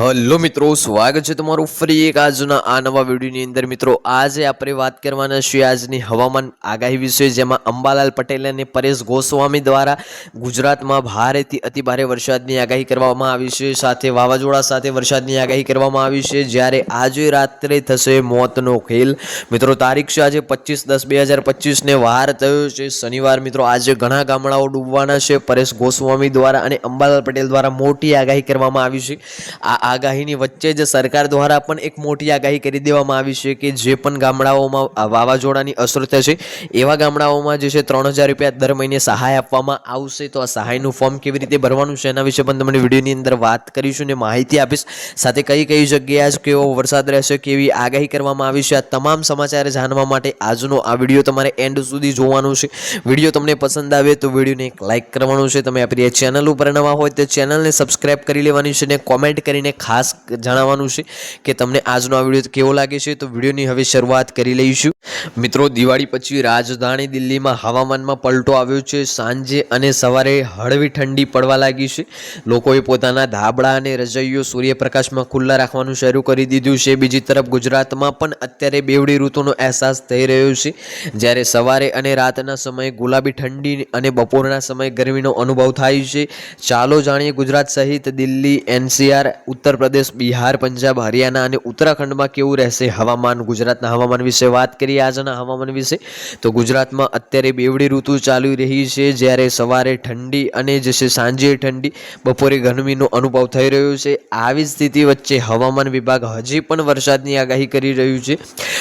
Hello મિત્રો, સ્વાગત છે તમારું ફરી એક આજના આ નવા વિડીયોની અંદર. મિત્રો, આજે આપણે વાત કરવાના છીએ આજની હવામાન આગાહી વિશે, જેમાં અંબાલાલ પટેલ અને પરેશ ગોસ્વામી દ્વારા ગુજરાતમાં ભારેથી અતિ ભારે વરસાદની આગાહી કરવામાં આવી છે. સાથે વાવાઝોડા સાથે વરસાદની આગાહી કરવામાં આવી છે. જ્યારે આજે રાત્રે થશે મોતનો ખેલ. મિત્રો, તારીખ છે આજે પચીસ દસ બે હજાર પચીસને વાર થયો છે. શનિવાર મિત્રો, આજે ઘણા ગામડાઓ ડૂબવાના છે. પરેશ ગોસ્વામી દ્વારા અને અંબાલાલ પટેલ દ્વારા મોટી આગાહી કરવામાં આવી છે. આ આગાહીની વચ્ચે જ સરકાર દ્વારા પણ એક મોટી આગાહી કરી દેવામાં આવી છે કે જે પણ ગામડાઓમાં વાવાઝોડાની અસર થશે, એવા ગામડાઓમાં જે છે ત્રણ હજાર રૂપિયા દર મહિને સહાય આપવામાં આવશે. તો આ સહાયનું ફોર્મ કેવી રીતે ભરવાનું છે એના વિશે પણ તમને વિડીયોની અંદર વાત કરીશું ને માહિતી આપીશ. સાથે કઈ કઈ જગ્યાએ જ કેવો વરસાદ રહેશે, કેવી આગાહી કરવામાં આવી છે, આ તમામ સમાચાર જાણવા માટે આજનો આ વીડિયો તમારે એન્ડ સુધી જોવાનું છે. વીડિયો તમને પસંદ આવે તો વિડીયોને એક લાઇક કરવાનું છે. તમે આપણી ચેનલ ઉપર નવા હોય તો ચેનલને સબસ્ક્રાઇબ કરી લેવાની છે અને કોમેન્ટ કરીને ખાસ જણાવવાનું છે કે તમને આજનો આ વીડિયો કેવો લાગે છે તો વિડીયોની હવે શરૂઆત કરી લઈશું. મિત્રો, દિવાળી પછી રાજધાની દિલ્હીમાં હવામાનમાં પલટો આવ્યો છે. સાંજે અને સવારે હળવી ઠંડી પડવા લાગી છે. લોકોએ પોતાના ધાબળા અને રજૈયો સૂર્યપ્રકાશમાં ખુલ્લા રાખવાનું શરૂ કરી દીધું છે. બીજી તરફ ગુજરાતમાં પણ અત્યારે બેવડી ઋતુનો અહેસાસ થઈ રહ્યો છે. જ્યારે સવારે અને રાતના સમયે ગુલાબી ઠંડી અને બપોરના સમયે ગરમીનો અનુભવ થાય છે. ચાલો જાણીએ ગુજરાત સહિત દિલ્હી, એનસીઆર ઉત્તર પ્રદેશ, બિહાર, પંજાબ, હરિયાણા અને ઉત્તરાખંડમાં કેવું રહેશે હવામાન? ગુજરાતના હવામાન વિશે વાત કરીએ આજના હવામાન વિશે. તો ગુજરાતમાં અત્યારે બેવડી ઋતુ ચાલી રહી છે, જ્યારે સવારે ઠંડી અને જે છે સાંજે ઠંડી, બપોરે ગરમીનો અનુભવ થઈ રહ્યો છે. આવી સ્થિતિ વચ્ચે હવામાન વિભાગ હજી પણ વરસાદની આગાહી કરી રહ્યું છે.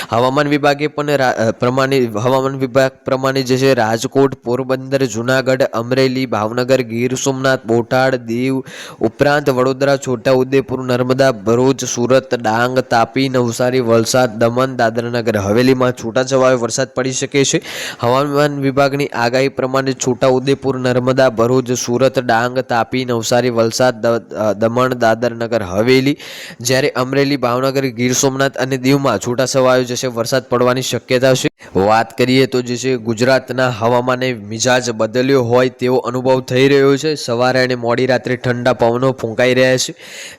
હવામાન વિભાગે પણ પ્રમાણે, હવામાન વિભાગ પ્રમાણે જે છે, રાજકોટ, પોરબંદર, જુનાગઢ, અમરેલી, ભાવનગર, ગીર સોમનાથ, બોટાદ, દીવ, ઉપરાંત વડોદરા, છોટાઉદેપુર, નર્મદા, ભરૂચ, સુરત, ડાંગ, તાપી, નવસારી, વલસાડ, દમણ, દાદરાનગર. હવેલીમાં છૂટાછવાયો વરસાદ પડી શકે છે. હવામાન વિભાગની આગાહી પ્રમાણે છોટાઉદેપુર, નર્મદા, ભરૂચ, સુરત, ડાંગ, તાપી, નવસારી, વલસાડ દમણ, દાદરનગર, હવેલી. જ્યારે અમરેલી, ભાવનગર, ગીર સોમનાથ અને દીવમાં છૂટાછવાયો જે છે વરસાદ પડવાની શક્યતા છે. વાત કરીએ તો જે છે ગુજરાતના હવામાને મિજાજ બદલ્યો હોય તેવો અનુભવ થઈ રહ્યો છે. સવારે અને મોડી રાત્રે ઠંડા પવનો ફૂંકાઈ રહ્યા છે.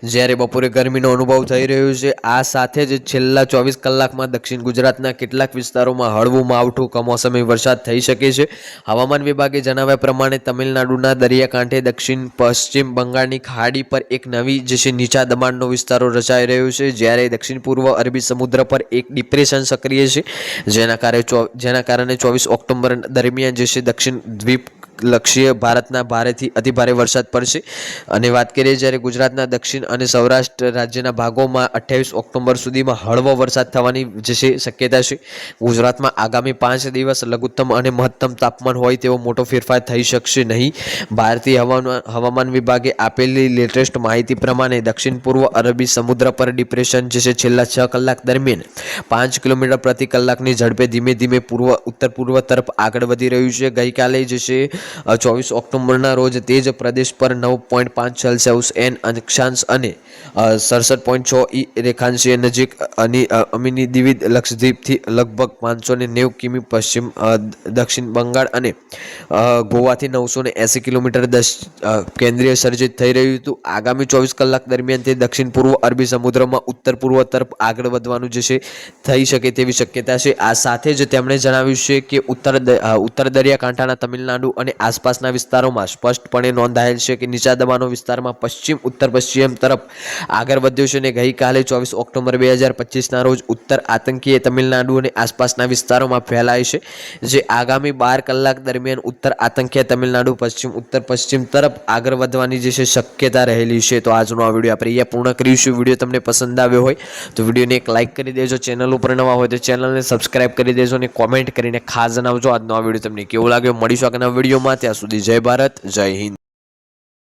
જ્યારે બપોરે ગરમીનો અનુભવ થઈ રહ્યો છે. આ સાથે જ છેલ્લા ચોવીસ કલાકમાં દક્ષિણ ગુજરાતના કેટલાક વિસ્તારોમાં હળવું માવઠું કમોસમી વરસાદ થઈ શકે છે. હવામાન વિભાગે જણાવ્યા પ્રમાણે તમિલનાડુના દરિયાકાંઠે દક્ષિણ પશ્ચિમ બંગાળની ખાડી પર એક નવી જે છે નીચા દબાણનો વિસ્તારો રચાઈ રહ્યો છે. જ્યારે દક્ષિણ પૂર્વ અરબી સમુદ્ર પર એક ડિપ્રેશન સક્રિય છે. જેના કારણે જેના કારણે ચોવીસ ઓક્ટોબર દરમિયાન જે છે દક્ષિણ દ્વીપ લક્ષીય ભારતના ભારેથી અતિભારે વરસાદ પડશે. અને વાત કરીએ જ્યારે ગુજરાતના દક્ષિણ અને સૌરાષ્ટ્ર રાજ્યના ભાગોમાં અઠ્યાવીસ ઓક્ટોબર સુધીમાં હળવો વરસાદ થવાની જે છે શક્યતા છે. ગુજરાતમાં આગામી પાંચ દિવસ લઘુત્તમ અને મહત્તમ તાપમાન હોય તેવો મોટો ફેરફાર થઈ શકશે નહીં. ભારતીય હવામાન હવામાન વિભાગે આપેલી લેટેસ્ટ માહિતી પ્રમાણે દક્ષિણ પૂર્વ અરબી સમુદ્ર પર ડિપ્રેશન જે છે છેલ્લા છ કલાક દરમિયાન પાંચ કિલોમીટર પ્રતિ કલાકની ઝડપે ધીમે ધીમે પૂર્વ, ઉત્તર પૂર્વ તરફ આગળ વધી રહ્યું છે. ગઈકાલે જે છે ચોવીસ ઓક્ટોબરના રોજ તે જ પ્રદેશ પર નવ પોઈન્ટ પાંચ સેલ્સિયસ એન અક્ષાંશ અને સડસઠ પોઈન્ટ છ ઈ રેખાંશીય નજીક અને અમીની દ્વીપ લક્ષદ્વીપથી લગભગ પાંચસો ને નેવું કિમી પશ્ચિમ દક્ષિણ બંગાળ અને ગોવાથી નવસો ને એંસી કિલોમીટર દસ કેન્દ્રીય સર્જિત થઈ રહ્યું હતું. આગામી ચોવીસ કલાક દરમિયાન તે દક્ષિણ પૂર્વ અરબી સમુદ્રમાં ઉત્તર પૂર્વ તરફ આગળ વધવાનું જે છે, થઈ શકે તેવી શક્યતા છે. આ સાથે જ તેમણે જણાવ્યું છે કે ઉત્તર ઉત્તર દરિયાકાંઠાના તમિલનાડુ અને આસપાસના વિસ્તારોમાં સ્પષ્ટપણે નોંધાયેલ છે કે નીચા દબાણો વિસ્તારમાં પશ્ચિમ ઉત્તર પશ્ચિમ તરફ આગળ વધ્યો છે અને ગઈકાલે ચોવીસ ઓક્ટોબર બે હજાર પચીસના રોજ ઉત્તર આતંકીએ તમિલનાડુ અને આસપાસના વિસ્તારોમાં ફેલાય છે, જે આગામી બાર કલાક દરમિયાન ઉત્તર આતંકીએ તમિલનાડુ, પશ્ચિમ ઉત્તર પશ્ચિમ તરફ આગળ વધવાની જે છે શક્યતા રહેલી છે. તો આજનો આ વીડિયો આપણે અહીંયા પૂર્ણ કરીશું. વીડિયો તમને પસંદ આવ્યો હોય તો વિડીયોને એક લાઇક કરી દેજો. ચેનલ ઉપર નવા હોય તો ચેનલને સબસ્ક્રાઇબ કરી દેજો અને કોમેન્ટ કરીને ખાસ જણાવજો. આજનો આ વીડિયો તમને કેવો લાગ્યો? મળીશું આગળના વિડીયોમાં. ત્યાં સુધી જય ભારત જય હિન્દ.